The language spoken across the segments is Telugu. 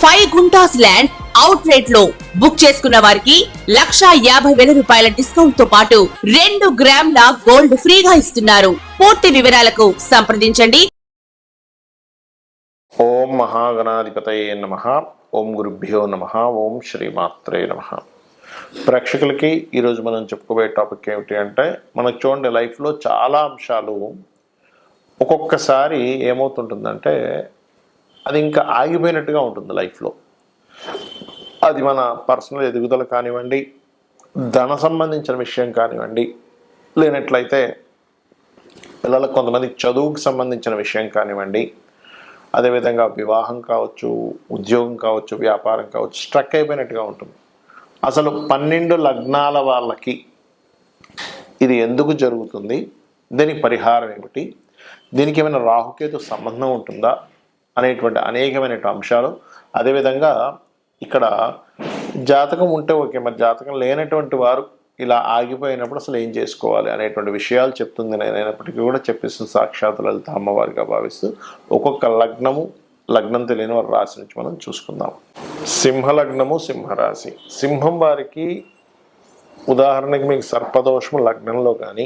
ఫైవ్ గుంటాస్ ల్యాండ్ అవుట్ రేట్లో బుక్ చేసుకున్న వారికి లక్షా యాభై వేల రూపాయల డిస్కౌంట్తో పాటు రెండు గ్రాముల గోల్డ్ ఫ్రీగా ఇస్తున్నారు. పూర్తి వివరాలకు సంప్రదించండి. ఓం మహాగణాధిపతయే నమ. ఓం గురుభ్యో నమ. ఓం శ్రీమాత్రే నమ. ప్రేక్షకులకి ఈరోజు మనం చెప్పుకోబోయే టాపిక్ ఏమిటి అంటే మనకు చూడండి లైఫ్లో చాలా అంశాలు ఒక్కొక్కసారి ఏమవుతుంటుందంటే అది ఇంకా ఆగిపోయినట్టుగా ఉంటుంది లైఫ్లో. అది మన పర్సనల్ ఎదుగుదల కానివ్వండి ధన సంబంధించిన విషయం కానివ్వండి లేనట్లయితే పిల్లలకు కొంతమంది చదువుకు సంబంధించిన విషయం కానివ్వండి అదేవిధంగా వివాహం కావచ్చు ఉద్యోగం కావచ్చు వ్యాపారం కావచ్చు స్ట్రక్ అయిపోయినట్టుగా ఉంటుంది. అసలు పన్నెండు లగ్నాల వాళ్ళకి ఇది ఎందుకు జరుగుతుంది? దీనికి పరిహారం ఏమిటి? దీనికి ఏమైనా రాహుకేతు సంబంధం ఉంటుందా? అనేటువంటి అనేకమైన అంశాలు. అదేవిధంగా ఇక్కడ జాతకం ఉంటే ఓకే మరి జాతకం లేనటువంటి వారు ఇలా ఆగిపోయినప్పుడు అసలు ఏం చేసుకోవాలి అనేటువంటి విషయాలు చెప్తుంది. నేనైనప్పటికీ అయినప్పటికీ కూడా చెప్పిస్తున్న సాక్షాత్ లలిత అమ్మవారిగా భావిస్తూ ఒక్కొక్క లగ్నము లగ్నం తెలియని వారి రాశి నుంచి మనం చూసుకుందాం. సింహ లగ్నము సింహరాశి. సింహం వారికి ఉదాహరణకి మీకు సర్పదోషము లగ్నంలో కానీ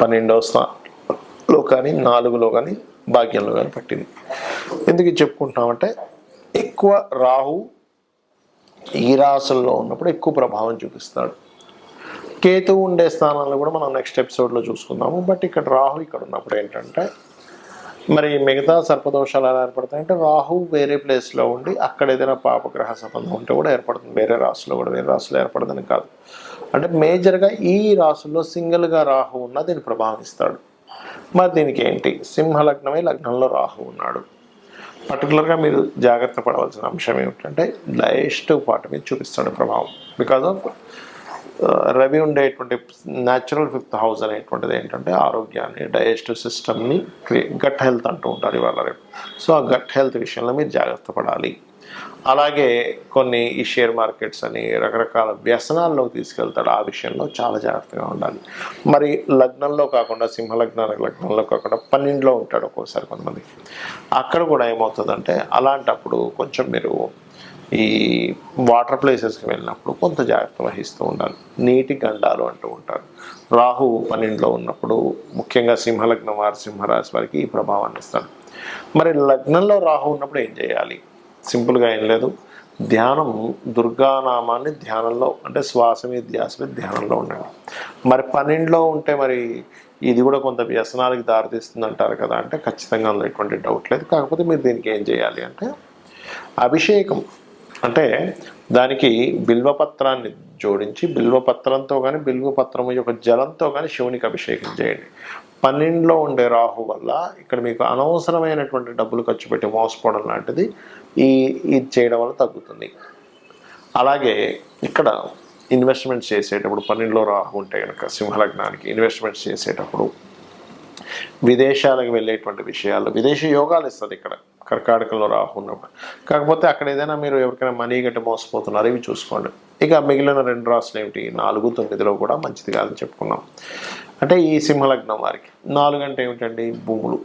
పన్నెండవ స్థానంలో కానీ నాలుగులో కానీ భాగ్యంలో కానీ పట్టింది ఎందుకు చెప్పుకుంటున్నామంటే ఎక్కువ రాహు ఈ రాసుల్లో ఉన్నప్పుడు ఎక్కువ ప్రభావం చూపిస్తాడు. కేతు ఉండే స్థానాల్లో కూడా మనం నెక్స్ట్ ఎపిసోడ్లో చూసుకుందాము. బట్ ఇక్కడ రాహు ఇక్కడ ఉన్నప్పుడు ఏంటంటే మరి మిగతా సర్పదోషాలు ఎలా ఏర్పడతాయంటే రాహు వేరే ప్లేస్లో ఉండి అక్కడ ఏదైనా పాపగ్రహ సంబంధం ఉంటే కూడా ఏర్పడుతుంది. వేరే రాశిలో కూడా వేరే రాశిలో ఏర్పడదని కాదు. అంటే మేజర్గా ఈ రాశుల్లో సింగిల్గా రాహు ఉన్న దీన్ని ప్రభావిస్తాడు మరి దీనికి ఏంటి సింహలగ్నమే లగ్నంలో రాహు ఉన్నాడు. పర్టికులర్గా మీరు జాగ్రత్త పడవలసిన అంశం ఏమిటంటే లైస్ట్ పార్ట్ మీద చూపిస్తాడు ప్రభావం. బికాజ్ ఆఫ్ రవి ఉండేటువంటి న్యాచురల్ ఫిఫ్త్ హౌస్ అనేటువంటిది ఏంటంటే ఆరోగ్యాన్ని డైజెస్టివ్ సిస్టమ్ని క్రియే గట్ హెల్త్ అంటూ ఉంటారు ఇవాళ రేపు. సో ఆ గట్ హెల్త్ విషయంలో మీరు జాగ్రత్త పడాలి. అలాగే కొన్ని ఈ షేర్ మార్కెట్స్ అని రకరకాల వ్యసనాల్లోకి తీసుకెళ్తాడు. ఆ విషయంలో చాలా జాగ్రత్తగా ఉండాలి. మరి లగ్నంలో కాకుండా సింహలగ్న లగ్నంలో కాకుండా పన్నెండులో ఉంటాడు ఒక్కోసారి కొంతమంది. అక్కడ కూడా ఏమవుతుందంటే అలాంటప్పుడు కొంచెం మీరు ఈ వాటర్ ప్లేసెస్కి వెళ్ళినప్పుడు కొంత జాగ్రత్త వహిస్తూ ఉండాలి. నీటి గండాలు అంటూ ఉంటారు. రాహు పన్నెండులో ఉన్నప్పుడు ముఖ్యంగా సింహలగ్నం వారి సింహరాశి వారికి ఈ ప్రభావాన్ని ఇస్తాడు. మరి లగ్నంలో రాహు ఉన్నప్పుడు ఏం చేయాలి? సింపుల్గా ఏం లేదు. ధ్యానం దుర్గానామాన్ని ధ్యానంలో అంటే శ్వాస మీద ధ్యాస మీద ధ్యానంలో ఉండండి. మరి పన్నెండులో ఉంటే మరి ఇది కూడా కొంత వ్యసనాలకు దారితీస్తుంది అంటారు కదా అంటే ఖచ్చితంగా అందులో ఎటువంటి డౌట్ లేదు. కాకపోతే మీరు దీనికి ఏం చేయాలి అంటే అభిషేకం. అంటే దానికి బిల్వపత్రాన్ని జోడించి బిల్వపత్రంతో కానీ బిల్వపత్రం యొక్క జలంతో కానీ శివునికి అభిషేకం చేయండి. పన్నెండులో ఉండే రాహు వల్ల ఇక్కడ మీకు అనవసరమైనటువంటి డబ్బులు ఖర్చు పెట్టి మోసపోవడం లాంటిది ఈ ఇది చేయడం వల్ల తగ్గుతుంది. అలాగే ఇక్కడ ఇన్వెస్ట్మెంట్స్ చేసేటప్పుడు పన్నెండులో రాహు ఉంటే కనుక సింహలగ్నానికి ఇన్వెస్ట్మెంట్స్ చేసేటప్పుడు విదేశాలకు వెళ్ళేటువంటి విషయాలు విదేశీ యోగాలు ఇస్తుంది ఇక్కడ. కర్కాటకలో రాహు ఉన్నప్పుడు కాకపోతే అక్కడ ఏదైనా మీరు ఎవరికైనా మనీ గట్టి మోసపోతున్నారు ఇవి చూసుకోండి. ఇక మిగిలిన రెండు రాసులు ఏమిటి? నాలుగు తొమ్మిదిలో కూడా మంచిది కాదని చెప్పుకున్నాం. అంటే ఈ సింహలగ్నం వారికి నాలుగు అంటే ఏమిటండి? భూములు.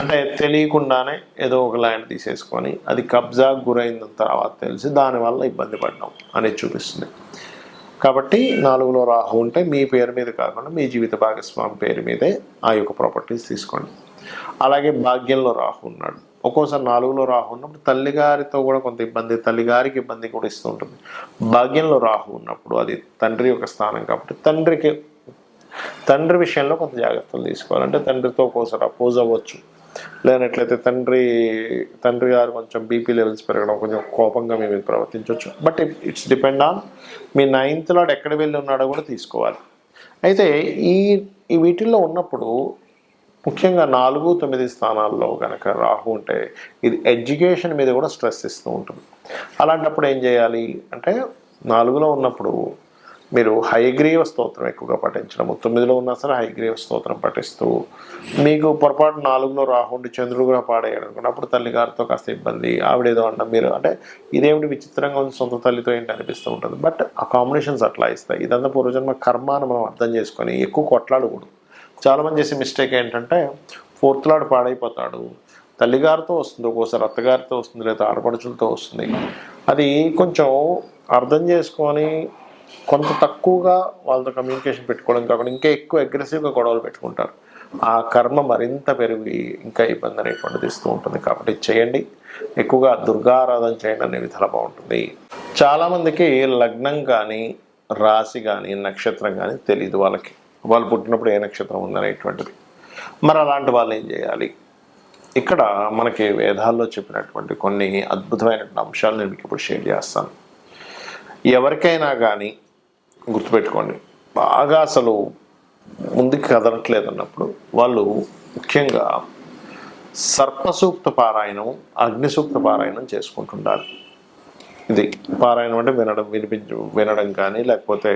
అంటే తెలియకుండానే ఏదో ఒక ల్యాండ్ తీసేసుకొని అది కబ్జా గురైన తర్వాత తెలిసి దానివల్ల ఇబ్బంది పడ్డాం అనేది చూపిస్తుంది. కాబట్టి నాలుగులో రాహు ఉంటే మీ పేరు మీద కాకుండా మీ జీవిత భాగస్వామి పేరు మీదే ఆ యొక్క ప్రాపర్టీస్ తీసుకోండి. అలాగే భాగ్యంలో రాహు ఉన్నాడు. ఒక్కోసారి నాలుగులో రాహు ఉన్నప్పుడు తల్లిగారితో కూడా కొంత ఇబ్బంది తల్లిగారికి ఇబ్బంది కూడా ఇస్తూ ఉంటుంది. భాగ్యంలో రాహు ఉన్నప్పుడు అది తండ్రి యొక్క స్థానం కాబట్టి తండ్రికి తండ్రి విషయంలో కొంత జాగ్రత్తలు తీసుకోవాలంటే తండ్రితో ఒక్కోసారి అపోజ్ అవ్వచ్చు. లేనట్లయితే తండ్రి తండ్రి గారు కొంచెం బీపీ లెవెల్స్ పెరగడం కొంచెం కోపంగా మీ మీద ప్రవర్తించవచ్చు. బట్ ఇట్స్ డిపెండ్ ఆన్ మీ నైన్త్ లాడ్ ఎక్కడ వెళ్ళి ఉన్నాడో కూడా తీసుకోవాలి. అయితే ఈ ఈ వీటిల్లో ఉన్నప్పుడు ముఖ్యంగా నాలుగు తొమ్మిది స్థానాల్లో కనుక రాహు ఉంటే ఇది ఎడ్యుకేషన్ మీద కూడా స్ట్రెస్ ఇస్తూ ఉంటుంది. అలాంటప్పుడు ఏం చేయాలి అంటే నాలుగులో ఉన్నప్పుడు మీరు హైగ్రీవ స్తోత్రం ఎక్కువగా పఠించడము తొమ్మిదిలో ఉన్నా సరే హైగ్రీవ స్తోత్రం పఠిస్తూ మీకు పొరపాటు నాలుగులో రాహుండి చంద్రుడు కూడా పాడేయడం అప్పుడు తల్లిగారితో కాస్త ఇబ్బంది ఆవిడేదో అన్న మీరు అంటే ఇదేమిటి విచిత్రంగా ఉంది సొంత తల్లితో ఏంటి అనిపిస్తూ ఉంటుంది. బట్ ఆ కాంబినేషన్స్ అట్లా ఇస్తాయి. ఇదంతా పూర్వజన్మ కర్మ అని మనం అర్థం చేసుకొని ఎక్కువ కొట్లాడకూడదు. చాలామంది చేసే మిస్టేక్ ఏంటంటే ఫోర్త్ లాడ్ పాడైపోతాడు. తల్లిగారితో వస్తుంది ఒక్కోసారి అత్తగారితో వస్తుంది లేదా ఆడపడుచులతో వస్తుంది. అది కొంచెం అర్థం చేసుకొని కొంత తక్కువగా వాళ్ళతో కమ్యూనికేషన్ పెట్టుకోవడం కాకుండా ఇంకా ఎక్కువ అగ్రెసివ్గా గొడవలు పెట్టుకుంటారు. ఆ కర్మ మరింత పెరిగి ఇంకా ఇబ్బంది అనేటువంటిది ఇస్తూ ఉంటుంది. కాబట్టి చేయండి. ఎక్కువగా దుర్గారాధన చేయండి అనే విధాలు బాగుంటుంది. చాలామందికి లగ్నం కానీ రాశి కానీ నక్షత్రం కానీ తెలియదు వాళ్ళకి. వాళ్ళు పుట్టినప్పుడు ఏ నక్షత్రం ఉందనేటువంటిది. మరి అలాంటి వాళ్ళు ఏం చేయాలి? ఇక్కడ మనకి వేదాల్లో చెప్పినటువంటి కొన్ని అద్భుతమైనటువంటి అంశాలు నేను మీకు ఇప్పుడు షేర్ చేస్తాను. ఎవరికైనా కానీ గుర్తుపెట్టుకోండి బాగా అసలు ముందుకు కదలట్లేదు అన్నప్పుడు వాళ్ళు ముఖ్యంగా సర్పసూక్త పారాయణం అగ్నిసూక్త పారాయణం చేసుకుంటుండాలి. ఇది పారాయణం అంటే వినడం వినిపించ వినడం కానీ లేకపోతే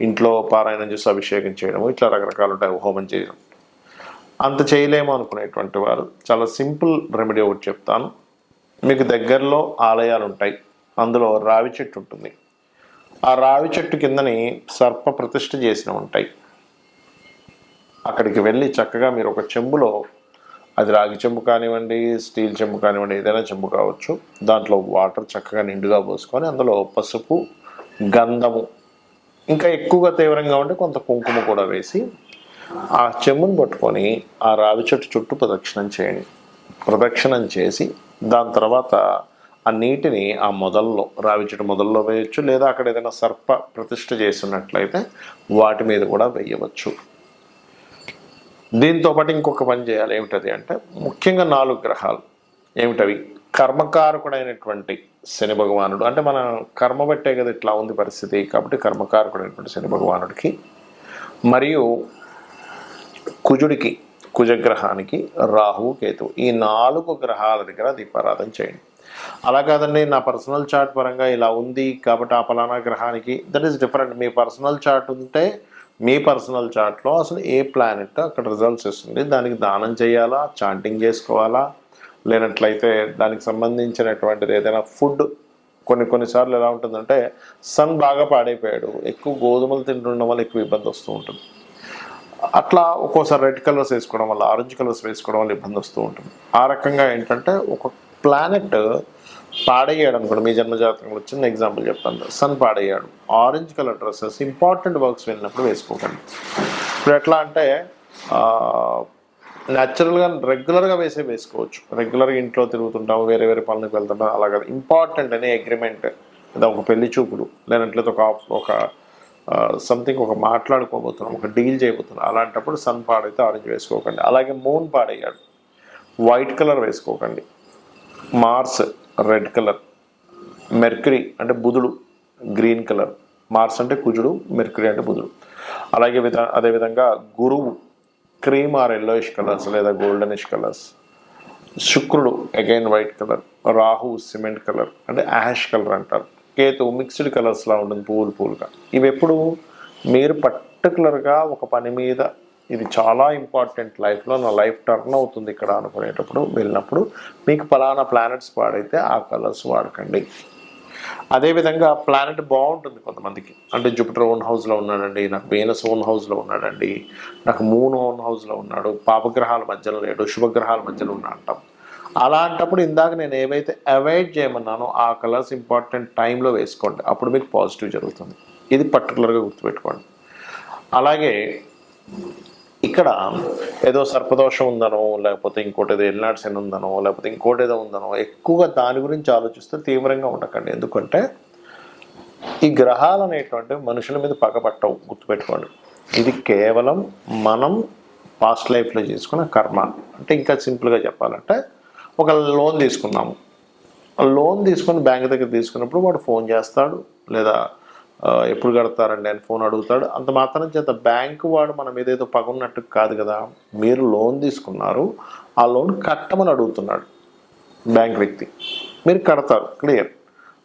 ఇంట్లో పారాయణం చేసి అభిషేకం చేయడం ఇట్లా రకరకాలు ఉంటాయి హోమం చేయడం. అంత చేయలేము అనుకునేటువంటి వారు చాలా సింపుల్ రెమెడీ ఒకటి చెప్తాను. మీకు దగ్గరలో ఆలయాలు ఉంటాయి అందులో రావి చెట్టు ఉంటుంది. ఆ రావి చెట్టు కిందని సర్ప ప్రతిష్ఠ చేసిన ఉంటాయి. అక్కడికి వెళ్ళి చక్కగా మీరు ఒక చెంబులో అది రాగి చెంబు కానివ్వండి స్టీల్ చెంబు కానివ్వండి ఏదైనా చెంబు కావచ్చు దాంట్లో వాటర్ చక్కగా నిండుగా పోసుకొని అందులో పసుపు గంధము ఇంకా ఎక్కువగా తీవ్రంగా ఉంటే కొంత కుంకుమ కూడా వేసి ఆ చెమ్మును పట్టుకొని ఆ రావి చెట్టు చుట్టూ ప్రదక్షిణం చేయండి. ప్రదక్షిణం చేసి దాని తర్వాత ఆ నీటిని ఆ మొదల్లో రావి చెట్టు మొదల్లో వేయచ్చు లేదా అక్కడ ఏదైనా సర్ప ప్రతిష్ట చేసినట్లయితే వాటి మీద కూడా వేయవచ్చు. దీంతో పాటు ఇంకొక పని చేయాలి. ఏమిటది అంటే ముఖ్యంగా నాలుగు గ్రహాలు. ఏమిటవి? కర్మకారకుడైనటువంటి శని భగవానుడు అంటే మన కర్మ బట్టే కదా ఇట్లా ఉంది పరిస్థితి కాబట్టి కర్మకారకుడైనటువంటి శని భగవానుడికి మరియు కుజుడికి కుజగ్రహానికి రాహువు కేతు ఈ నాలుగు గ్రహాల దగ్గర దీపారాధన చేయండి. అలా కాదండి నా పర్సనల్ చార్ట్ పరంగా ఇలా ఉంది కాబట్టి ఆ పలానా గ్రహానికి దట్ ఈస్ డిఫరెంట్. మీ పర్సనల్ చార్ట్ ఉంటే మీ పర్సనల్ చార్ట్లో అసలు ఏ ప్లానెట్ అక్కడ రిజల్ట్స్ ఇస్తుంది దానికి దానం చేయాలా చాంటింగ్ చేసుకోవాలా లేనట్లయితే దానికి సంబంధించినటువంటిది ఏదైనా ఫుడ్ కొన్ని కొన్నిసార్లు ఎలా ఉంటుందంటే సన్ బాగా పాడైపోయాడు. ఎక్కువ గోధుమలు తింటుండడం వల్ల ఎక్కువ ఇబ్బంది వస్తూ ఉంటుంది. అట్లా ఒక్కోసారి రెడ్ కలర్స్ వేసుకోవడం వల్ల ఆరెంజ్ కలర్స్ వేసుకోవడం వల్ల ఇబ్బంది వస్తూ ఉంటుంది. ఆ రకంగా ఏంటంటే ఒక ప్లానెట్ పాడయ్యాడు అనుకోండి మీ జన్మజాతకంలో చిన్న ఎగ్జాంపుల్ చెప్తాను. Sun పాడయ్యాడు. Orange colour dresses important works వెళ్ళినప్పుడు వేసుకోకండి. ఇప్పుడు ఎట్లా అంటే న్యాచురల్గా రెగ్యులర్గా వేసే వేసుకోవచ్చు. రెగ్యులర్గా ఇంట్లో తిరుగుతుంటాం వేరే వేరే పనులకు వెళ్తుంటాం అలాగే ఇంపార్టెంట్ అనే అగ్రిమెంట్ లేదా ఒక పెళ్ళి చూపులు లేనట్లయితే ఒక ఒక సంథింగ్ ఒక మాట్లాడుకోబోతున్నాం ఒక డీల్ చేయబోతున్నాం. అలాంటప్పుడు సన్ పాడైతే ఆరెంజ్ వేసుకోకండి. అలాగే మూన్ పాడయ్యాడు. వైట్ కలర్ వేసుకోకండి. మార్స్ రెడ్ కలర్ మెర్క్యూరీ అంటే బుధుడు గ్రీన్ కలర్ మార్స్ అంటే కుజుడు మెర్క్యూరీ అంటే బుధుడు. అలాగే విధ అదేవిధంగా గురువు క్రీమ్ ఆర్ ఎల్లోయిష్ కలర్స్ లేదా గోల్డెనిష్ కలర్స్ శుక్రుడు again white colour Rahu cement colour అంటే యాష్ కలర్ అంటారు. కేతు మిక్స్డ్ కలర్స్లా ఉంటుంది పూలు పూలుగా. ఇవి ఎప్పుడు? మీరు పర్టికులర్గా ఒక పని మీద ఇది చాలా ఇంపార్టెంట్ లైఫ్లో నా లైఫ్ టర్న్ అవుతుంది ఇక్కడ అనుకునేటప్పుడు వెళ్ళినప్పుడు మీకు ఫలానా ప్లానెట్స్ వాడైతే ఆ కలర్స్ వాడకండి. అదేవిధంగా ప్లానెట్ బాగుంటుంది కొంతమందికి. అంటే జూపిటర్ ఓన్ హౌస్లో ఉన్నాడండి నాకు వీనస్ ఓన్ హౌస్లో ఉన్నాడండి నాకు మూన్ ఓన్ హౌస్లో ఉన్నాడు పాపగ్రహాల మధ్యలో లేడు శుభగ్రహాల మధ్యలో ఉన్నా అంటాం. అలాంటప్పుడు ఇందాక నేను ఏవైతే అవాయిడ్ చేయమన్నానో ఆ కలర్స్ ఇంపార్టెంట్ టైంలో వేసుకోండి. అప్పుడు మీకు పాజిటివ్ జరుగుతుంది. ఇది పర్టికులర్గా గుర్తుపెట్టుకోండి. అలాగే ఇక్కడ ఏదో సర్పదోషం ఉందనో లేకపోతే ఇంకోటి ఏదో ఎల్నాడు ఉందనో లేకపోతే ఇంకోటి ఏదో ఉందనో ఎక్కువగా దాని గురించి ఆలోచిస్తే తీవ్రంగా ఉండకండి. ఎందుకంటే ఈ గ్రహాలు అనేటువంటి మనుషుల మీద పగబట్టవు గుర్తుపెట్టుకోండి. ఇది కేవలం మనం పాస్ట్ లైఫ్లో చేసుకున్న కర్మ. అంటే ఇంకా సింపుల్గా చెప్పాలంటే ఒక లోన్ తీసుకున్నాము. ఆ లోన్ తీసుకొని బ్యాంక్ దగ్గర తీసుకున్నప్పుడు వాడు ఫోన్ చేస్తాడు లేదా ఎప్పుడు కడతారండి అని ఫోన్ అడుగుతాడు. అంత మాత్రం చేత బ్యాంకు వాడు మనం ఏదైతే పగున్నట్టు కాదు కదా. మీరు లోన్ తీసుకున్నారు. ఆ లోన్ కట్టమని అడుగుతున్నాడు బ్యాంక్ వ్యక్తి. మీరు కడతారు. క్లియర్.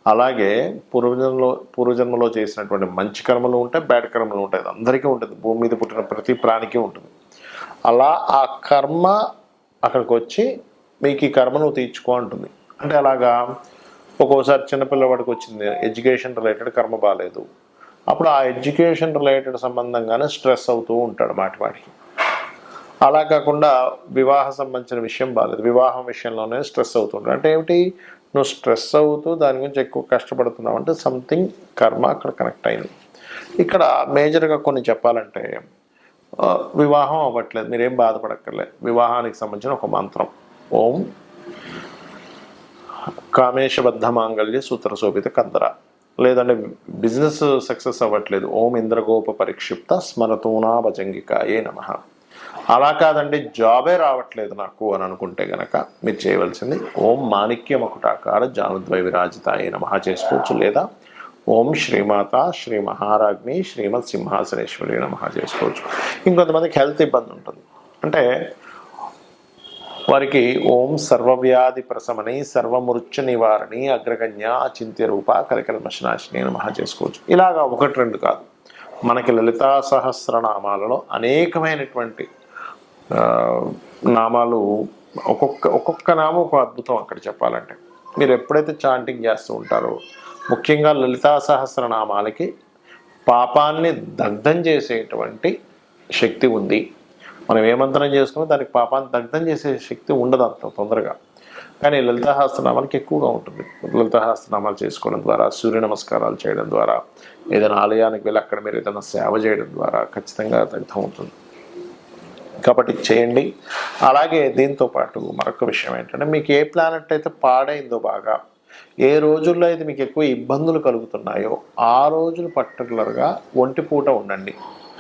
అలాగే పూర్వజన్మలో పూర్వజన్మలో చేసినటువంటి మంచి కర్మలు ఉంటాయి బ్యాడ్ కర్మలు ఉంటాయి. అందరికీ ఉంటుంది. భూమి మీద పుట్టిన ప్రతి ప్రాణికి ఉంటుంది. అలా ఆ కర్మ అక్కడికి వచ్చి మీకు ఈ కర్మ నువ్వు తీర్చుకో అంటుంది. అంటే అలాగా ఒక్కోసారి చిన్నపిల్లవాడికి వచ్చింది ఎడ్యుకేషన్ రిలేటెడ్ కర్మ బాగాలేదు అప్పుడు ఆ ఎడ్యుకేషన్ రిలేటెడ్ సంబంధంగానే స్ట్రెస్ అవుతూ ఉంటాడు మాటివాడికి అలా కాకుండా వివాహ సంబంధించిన విషయం బాగాలేదు వివాహం విషయంలోనే స్ట్రెస్ అవుతుంటాడు అంటే ఏమిటి? నువ్వు స్ట్రెస్ అవుతూ దాని గురించి ఎక్కువ కష్టపడుతున్నావు అంటే సంథింగ్ కర్మ అక్కడ కనెక్ట్ అయింది. ఇక్కడ మేజర్గా కొన్ని చెప్పాలంటే వివాహం అవ్వట్లేదు. మీరేం బాధపడక్కర్లేదు. వివాహానికి సంబంధించిన ఒక మంత్రం. ఓం కామేశబద్ధ మాంగళ్య సూత్ర శోభిత కందర. లేదంటే బిజినెస్ సక్సెస్ అవ్వట్లేదు. ఓం ఇంద్రగోప పరిక్షిప్త స్మరతూనా భజంగికాయే నమ. అలా కాదండి జాబే రావట్లేదు నాకు అని అనుకుంటే గనక మీరు చేయవలసింది ఓం మాణిక్యం ఒకటాకార జానుద్వై విరాజితాయే నమ చేసుకోవచ్చు. లేదా ఓం శ్రీమాత శ్రీ మహారాజ్ని శ్రీమత్ సింహాసనేశ్వరి నమ చేసుకోవచ్చు. ఇంకొంతమందికి హెల్త్ ఇబ్బంది ఉంటుంది. అంటే వారికి ఓం సర్వవ్యాధి ప్రశమని సర్వమృత్యు నివారణి అగ్రగణ్య అచింత్య రూప కలికల్మశనాశిని మహా చేసుకోవచ్చు. ఇలాగా ఒకటి రెండు కాదు. మనకి లలితా సహస్రనామాలలో అనేకమైనటువంటి నామాలు ఒక్కొక్క ఒక్కొక్క నామం ఒక అద్భుతం అక్కడ చెప్పాలంటే. మీరు ఎప్పుడైతే చాంటింగ్ చేస్తూ ఉంటారో ముఖ్యంగా లలితా సహస్రనామాలకి పాపాన్ని దగ్ధం చేసేటువంటి శక్తి ఉంది. మనం ఏమంతనం చేసుకున్నా దానికి పాపాన్ని దగ్ధం చేసే శక్తి ఉండదు అంత తొందరగా. కానీ లలితాహాస్త్రనామాలకి ఎక్కువగా ఉంటుంది. లలితాహాస్త్రనామాలు చేసుకోవడం ద్వారా సూర్య నమస్కారాలు చేయడం ద్వారా ఏదైనా ఆలయానికి వెళ్ళి అక్కడ మీరు ఏదైనా సేవ చేయడం ద్వారా ఖచ్చితంగా దగ్ధం అవుతుంది. కాబట్టి చేయండి. అలాగే దీంతో పాటు మరొక విషయం ఏంటంటే మీకు ఏ ప్లానెట్ అయితే పాడైందో బాగా ఏ రోజుల్లో అయితే మీకు ఎక్కువ ఇబ్బందులు కలుగుతున్నాయో ఆ రోజులు పర్టికులర్గా ఒంటి పూట ఉండండి.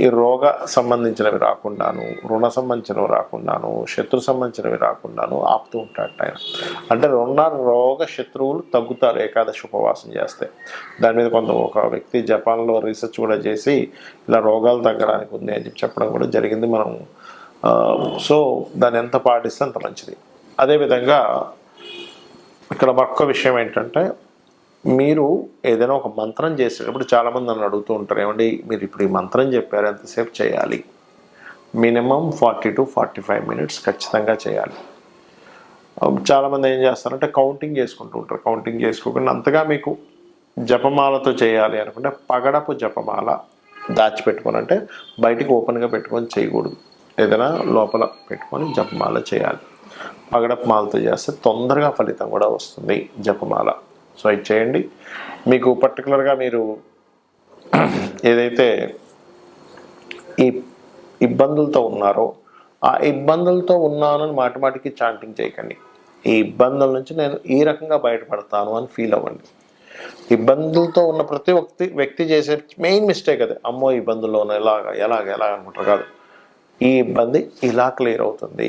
ఈ రోగ సంబంధించినవి రాకుండాను రుణ సంబంధించినవి రాకుండాను శత్రు సంబంధించినవి రాకుండాను ఆపుతూ ఉంటాడు ఆయన. అంటే రుణ రోగ శత్రువులు తగ్గుతారు ఏకాదశి ఉపవాసం చేస్తే. దాని మీద కొంత ఒక వ్యక్తి జపాన్లో రీసెర్చ్ కూడా చేసి ఇలా రోగాలు తగ్గడానికి ఉంది అని చెప్పడం కూడా జరిగింది మనం సో దాన్ని ఎంత పాటిస్తే అంత మంచిది. అదేవిధంగా ఇక్కడ మరొక విషయం ఏంటంటే మీరు ఏదైనా ఒక మంత్రం చేసేటప్పుడు చాలామంది నన్ను అడుగుతూ ఉంటారు ఏమండి మీరు ఇప్పుడు ఈ మంత్రం చెప్పారు ఎంతసేపు చేయాలి? Minimum forty to forty five minutes ఖచ్చితంగా చేయాలి. చాలామంది ఏం చేస్తారంటే కౌంటింగ్ చేసుకుంటూ ఉంటారు. కౌంటింగ్ చేసుకోకుండా అంతగా మీకు జపమాలతో చేయాలి అనుకుంటే పగడపు జపమాల దాచిపెట్టుకొని అంటే బయటికి ఓపెన్గా పెట్టుకొని చేయకూడదు. ఏదైనా లోపల పెట్టుకొని జపమాల చేయాలి. పగడపు మాలతో చేస్తే తొందరగా ఫలితం కూడా వస్తుంది జపమాల. సో ఇది చేయండి. మీకు పర్టికులర్గా మీరు ఏదైతే ఈ ఇబ్బందులతో ఉన్నారో ఆ ఇబ్బందులతో ఉన్నానని మాటి మాటికి చాంటింగ్ చేయకండి. ఈ ఇబ్బందుల నుంచి నేను ఈ రకంగా బయటపడతాను అని ఫీల్ అవ్వండి. ఇబ్బందులతో ఉన్న ప్రతి వ్యక్తి వ్యక్తి చేసే మెయిన్ మిస్టేక్ అదే. అమ్మో ఇబ్బందుల్లో ఎలాగ ఎలాగ ఎలాగ అనుకుంటారు. కాదు. ఈ ఇబ్బంది ఇలా క్లియర్ అవుతుంది.